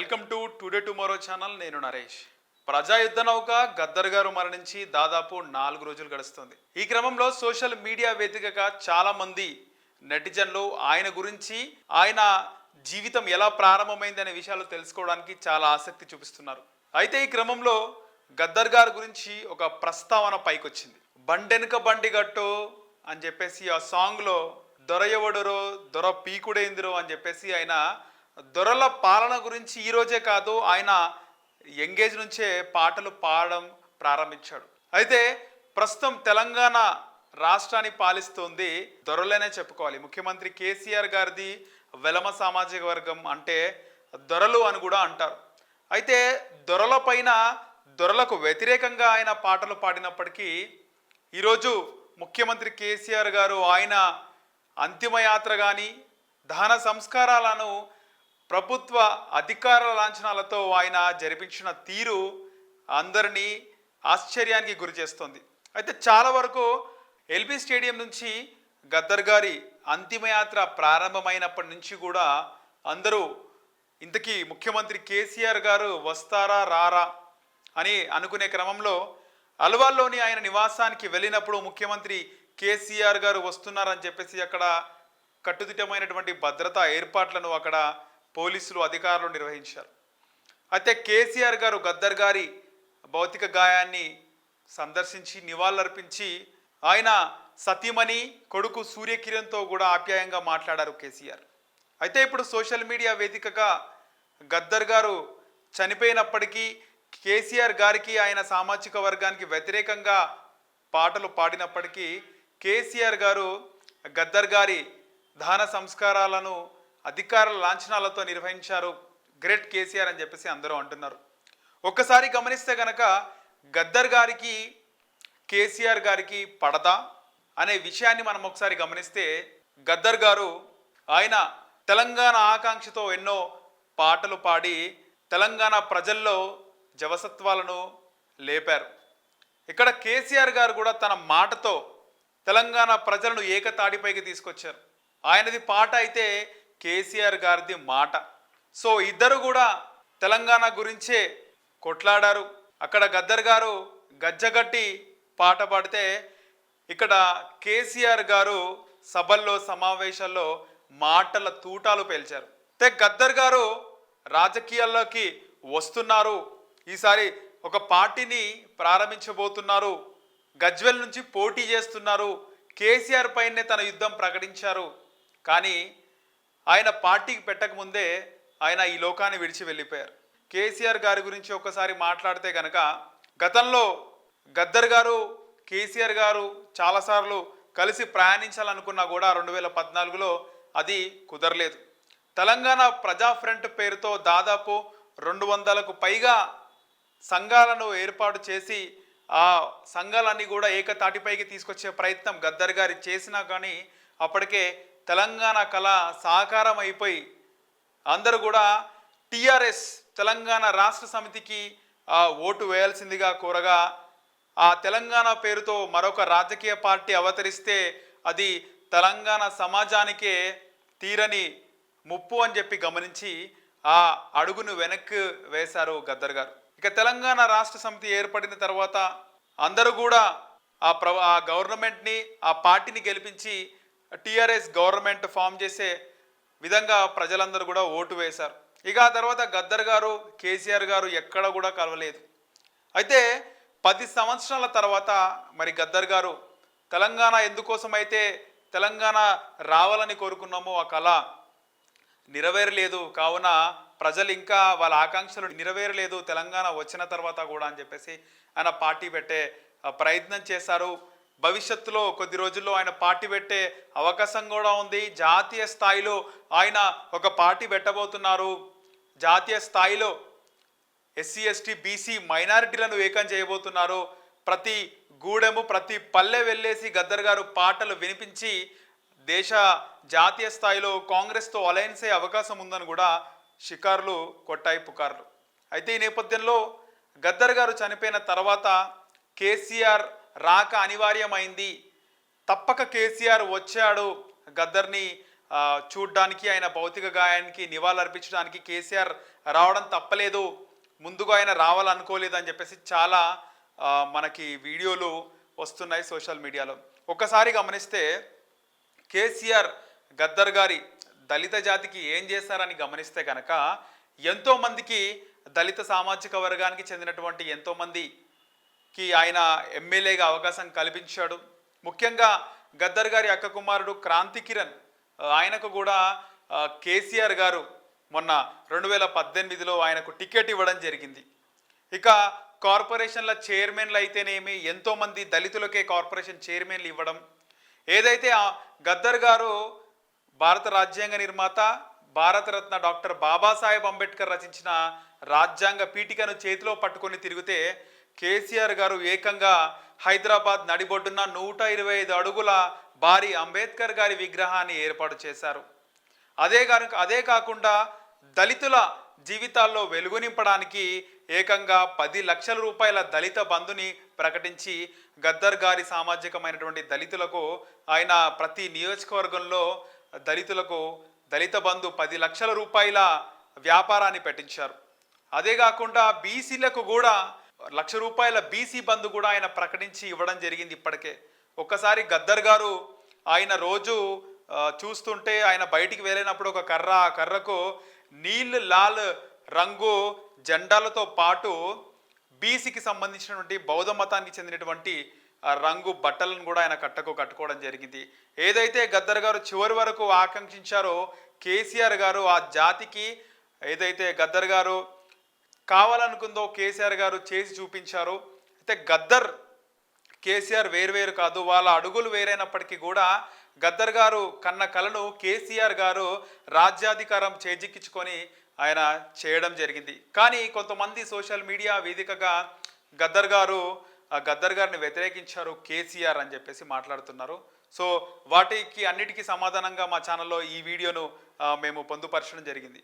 Welcome to today tomorrow channel నేను నరేష్. ప్రజా యుద్ధ నౌక గద్దర్ గారు మరణించి దాదాపు నాలుగు రోజులు గడుస్తుంది. ఈ క్రమంలో సోషల్ మీడియా వేదికగా చాలా మంది నెటిజన్లు ఆయన గురించి ఆయన జీవితం ఎలా ప్రారంభమైంది అనే విషయాలు తెలుసుకోవడానికి చాలా ఆసక్తి చూపిస్తున్నారు. అయితే ఈ క్రమంలో గద్దర్ గారి గురించి ఒక ప్రస్తావన పైకొచ్చింది. బండెనక బండి గట్టు అని చెప్పేసి ఆ సాంగ్లో దొర ఎవడరో దొర పీకుడేందిరో అని చెప్పేసి ఆయన దొరల పాలన గురించి ఈరోజే కాదు ఆయన ఎంగేజ్ నుంచే పాటలు పాడడం ప్రారంభించాడు. అయితే ప్రస్తుతం తెలంగాణ రాష్ట్రాన్ని పాలిస్తుంది దొరలనే చెప్పుకోవాలి. ముఖ్యమంత్రి కేసీఆర్ గారిది వెలమ సామాజిక వర్గం అంటే దొరలు అని కూడా అంటారు. అయితే దొరల పైన దొరలకు వ్యతిరేకంగా ఆయన పాటలు పాడినప్పటికీ ఈరోజు ముఖ్యమంత్రి కేసీఆర్ గారు ఆయన అంతిమయాత్ర కానీ దహన సంస్కారాలను ప్రభుత్వ అధికార లాంఛనాలతో ఆయన జరిపించిన తీరు అందరినీ ఆశ్చర్యానికి గురి చేస్తుంది. అయితే చాలా వరకు ఎల్బీ స్టేడియం నుంచి గద్దర్ గారి అంతిమయాత్ర ప్రారంభమైనప్పటి నుంచి కూడా అందరూ ఇంతకీ ముఖ్యమంత్రి కేసీఆర్ గారు వస్తారా రారా అని అనుకునే క్రమంలో అల్వాల్లోని ఆయన నివాసానికి వెళ్ళినప్పుడు ముఖ్యమంత్రి కేసీఆర్ గారు వస్తున్నారని చెప్పేసి అక్కడ కట్టుదిట్టమైనటువంటి భద్రతా ఏర్పాట్లను అక్కడ పోలీసులు అధికారులు నిర్వహించారు. అయితే కేసీఆర్ గారు గద్దర్ గారి భౌతిక గాయాన్ని సందర్శించి నివాళులర్పించి ఆయన సతీమణి కొడుకు సూర్యకిరణ్తో కూడా ఆప్యాయంగా మాట్లాడారు కేసీఆర్. అయితే ఇప్పుడు సోషల్ మీడియా వేదికగా గద్దర్ గారు చనిపోయినప్పటికీ కేసీఆర్ గారికి ఆయన సామాజిక వర్గానికి వ్యతిరేకంగా పాటలు పాడినప్పటికీ కేసీఆర్ గారు గద్దర్ గారి దాన సంస్కారాలను అధికారుల లాంఛనాలతో నిర్వహించారు గ్రేట్ కేసీఆర్ అని చెప్పేసి అందరూ అంటున్నారు. ఒక్కసారి గమనిస్తే కనుక గద్దర్ గారికి కేసీఆర్ గారికి పడదా అనే విషయాన్ని మనం ఒకసారి గమనిస్తే గద్దర్ గారు ఆయన తెలంగాణ ఆకాంక్షతో ఎన్నో పాటలు పాడి తెలంగాణ ప్రజల్లో జవసత్వాలను లేపారు. ఇక్కడ కేసీఆర్ గారు కూడా తన మాటతో తెలంగాణ ప్రజలను ఏకతాడిపైకి తీసుకొచ్చారు. ఆయనది పాట అయితే కేసీఆర్ గారిది మాట. సో ఇద్దరు కూడా తెలంగాణ గురించే కొట్లాడారు. అక్కడ గద్దర్ గారు గజ్జగట్టి పాట పాడితే ఇక్కడ కేసీఆర్ గారు సభల్లో సమావేశాల్లో మాటల తూటాలు పేల్చారు. అయితే గద్దర్ గారు రాజకీయాల్లోకి వస్తున్నారు. ఈసారి ఒక పార్టీని ప్రారంభించబోతున్నారు. గజ్వెల్ నుంచి పోటీ చేస్తున్నారు. కేసీఆర్ పైనే తన యుద్ధం ప్రకటించారు. కానీ ఆయన పార్టీకి పెట్టకముందే ఆయన ఈ లోకాన్ని విడిచి వెళ్ళిపోయారు. కేసీఆర్ గారి గురించి ఒకసారి మాట్లాడితే కనుక గతంలో గద్దర్ గారు కేసీఆర్ గారు చాలాసార్లు కలిసి ప్రయాణించాలనుకున్నా కూడా రెండు వేల పద్నాలుగులో అది కుదరలేదు. తెలంగాణ ప్రజా ఫ్రంట్ పేరుతో దాదాపు రెండు వందలకు పైగా సంఘాలను ఏర్పాటు చేసి ఆ సంఘాలన్నీ కూడా ఏకతాటిపైకి తీసుకొచ్చే ప్రయత్నం గద్దర్ గారి చేసినా కానీ అప్పటికే తెలంగాణ కళ సాకారం అయిపోయి అందరూ కూడా టిఆర్ఎస్ తెలంగాణ రాష్ట్ర సమితికి ఆ, ఓటు వేయాల్సిందిగా కోరగా ఆ తెలంగాణ పేరుతో మరొక రాజకీయ పార్టీ అవతరిస్తే అది తెలంగాణ సమాజానికే తీరని ముప్పు అని చెప్పి గమనించి ఆ అడుగును వెనక్కి వేశారు గద్దర్ గారు. ఇక తెలంగాణ రాష్ట్ర సమితి ఏర్పడిన తర్వాత అందరూ కూడా ఆ ప్ర ఆ గవర్నమెంట్ని ఆ పార్టీని గెలిపించి టీఆర్ఎస్ గవర్నమెంట్ ఫామ్ చేసే విధంగా ప్రజలందరూ కూడా ఓటు వేశారు. ఇక ఆ తర్వాత గద్దర్ గారు కేసీఆర్ గారు ఎక్కడ కూడా కలవలేదు. అయితే పది సంవత్సరాల తర్వాత మరి గద్దర్ గారు తెలంగాణ ఎందుకోసం అయితే తెలంగాణ రావాలని కోరుకున్నామో ఆ కళ నెరవేరలేదు. కావున ప్రజలు ఇంకా వాళ్ళ ఆకాంక్షలు నెరవేరలేదు. తెలంగాణ వచ్చిన తర్వాత కూడా అని చెప్పేసి ఆయన పార్టీ పెట్టే ప్రయత్నం చేశారు. భవిష్యత్తులో కొద్ది రోజుల్లో ఆయన పార్టీ పెట్టే అవకాశం కూడా ఉంది. జాతీయ స్థాయిలో ఆయన ఒక పార్టీ పెట్టబోతున్నారు. జాతీయ స్థాయిలో ఎస్సీ ఎస్టీ బీసీ మైనారిటీలను ఏకం చేయబోతున్నారు. ప్రతి గూడెము ప్రతి పల్లె వెళ్ళేసి గద్దర్ గారు పాటలు వినిపించి దేశ జాతీయ స్థాయిలో కాంగ్రెస్తో అలయన్స్ అయ్యే అవకాశం ఉందని కూడా షికారులు కొట్టాయి పుకార్లు. అయితే ఈ నేపథ్యంలో గద్దర్ గారు చనిపోయిన తర్వాత కేసీఆర్ రాక అనివార్యమైంది. తప్పక కేసీఆర్ వచ్చాడు గద్దర్ని చూడ్డానికి ఆయన భౌతిక గాయానికి నివాళులర్పించడానికి కేసీఆర్ రావడం తప్పలేదు. ముందుగా ఆయన రావాలనుకోలేదు అని చెప్పేసి చాలా మనకి వీడియోలు వస్తున్నాయి సోషల్ మీడియాలో. ఒక్కసారి గమనిస్తే కేసీఆర్ గద్దర్ గారి దళిత జాతికి ఏం చేశారని గమనిస్తే కనుక ఎంతోమందికి దళిత సామాజిక వర్గానికి చెందినటువంటి ఎంతోమంది కి ఆయన ఎమ్మెల్యేగా అవకాశం కల్పించాడు. ముఖ్యంగా గద్దర్ గారి అక్క కుమారుడు క్రాంతి కిరణ్ ఆయనకు కూడా కేసీఆర్ గారు మొన్న రెండు వేల పద్దెనిమిదిలో ఆయనకు టికెట్ ఇవ్వడం జరిగింది. ఇక కార్పొరేషన్ల చైర్మన్లు అయితేనేమి ఎంతోమంది దళితులకే కార్పొరేషన్ చైర్మన్లు ఇవ్వడం. ఏదైతే గద్దర్ గారు భారత రాజ్యాంగ నిర్మాత భారతరత్న డాక్టర్ బాబాసాహెబ్ అంబేద్కర్ రచించిన రాజ్యాంగ పీఠికను చేతిలో పట్టుకొని తిరిగితే కేసీఆర్ గారు ఏకంగా హైదరాబాద్ నడిబొడ్డున నూట ఇరవై ఐదు అడుగుల భారీ అంబేద్కర్ గారి విగ్రహాన్ని ఏర్పాటు చేశారు. అదే కనుక అదే కాకుండా దళితుల జీవితాల్లో వెలుగు నింపడానికి ఏకంగా పది లక్షల రూపాయల దళిత బంధుని ప్రకటించి గద్దర్ గారి సామాజికమైనటువంటి దళితులకు ఆయన ప్రతి నియోజకవర్గంలో దళితులకు దళిత బంధు పది లక్షల రూపాయల వ్యాపారాన్ని పెట్టించారు. అదే కాకుండా బీసీలకు కూడా లక్ష రూపాయల బీసీ బంధు కూడా ఆయన ప్రకటించి ఇవ్వడం జరిగింది ఇప్పటికే. ఒక్కసారి గద్దర్ గారు ఆయన రోజు చూస్తుంటే ఆయన బయటికి వెళ్ళినప్పుడు ఒక కర్ర ఆ కర్రకు నీల్ లాల్ రంగు జెండాలతో పాటు బీసీకి సంబంధించినటువంటి బౌద్ధ మతానికి చెందినటువంటి ఆ రంగు బట్టలను కూడా ఆయన కట్టకు కట్టుకోవడం జరిగింది. ఏదైతే గద్దర్ గారు చివరి వరకు ఆకాంక్షించారో కేసీఆర్ గారు ఆ జాతికి ఏదైతే గద్దర్ గారు కావాలనుకుందో కేసీఆర్ గారు చేసి చూపించారు. అయితే గద్దర్ కేసీఆర్ వేరువేరు కాదు వాళ్ళ అడుగులు వేరైనప్పటికీ కూడా గద్దర్ గారు కన్న కలను కేసీఆర్ గారు రాజ్యాధికారం చేజిక్కించుకొని ఆయన చేయడం జరిగింది. కానీ కొంతమంది సోషల్ మీడియా వేదికగా గద్దర్ గారు గద్దర్ గారిని వ్యతిరేకించారు కేసీఆర్ అని చెప్పేసి మాట్లాడుతున్నారు. సో వాటికి అన్నిటికీ సమాధానంగా మా ఛానల్లో ఈ వీడియోను మేము పొందుపరచడం జరిగింది.